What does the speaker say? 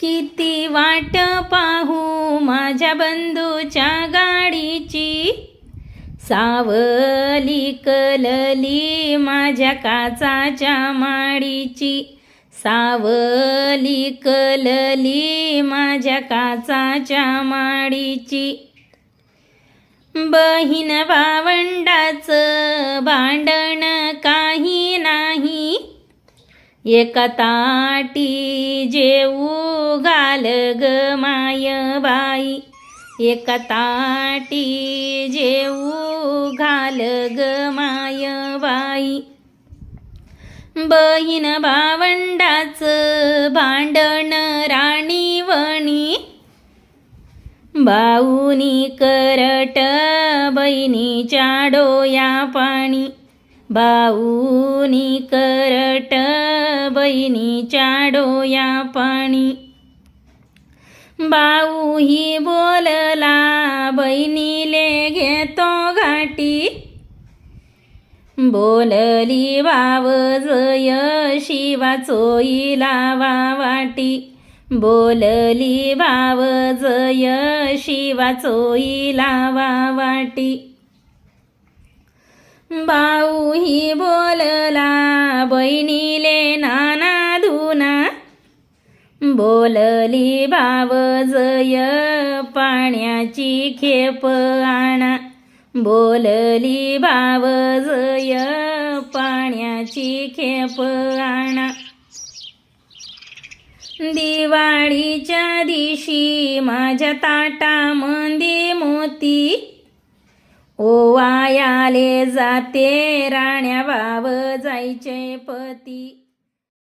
किती वाट पाहू माझ्या बंधूच्या गाडीची? सावली कलली माझ्या काचाच्या माडीची. सावली कलली माझ्या काचाच्या माडीची. बहीण भावंडाचं भांडण काही एका ताटी जेऊ घाल ग माय बाई. एका ताटी जेऊ घाल ग माय बाई. बहीण भावंडाचं भांडण राणीवणी बाऊनी करट बहिणीच्या डोया पाणी. बाऊनी करट बहिणीच्या डोया पाणी बाऊ ही बोलला बहिणीले घेतो घाटी बोलली वाव जय शिवाचोईला वा वाटी बोलली वाव जय शिवाचोईला वा वाटी बाऊही बोलला बहिणीले बोलली बावजय पाण्याची खेप आणा. बोलली बावजय पाण्याची खेप आणा. दिवाळीच्या दिवशी माझ्या ताटामध्ये मोती. ओवायाले जाते राण्या भाव जायचे पती.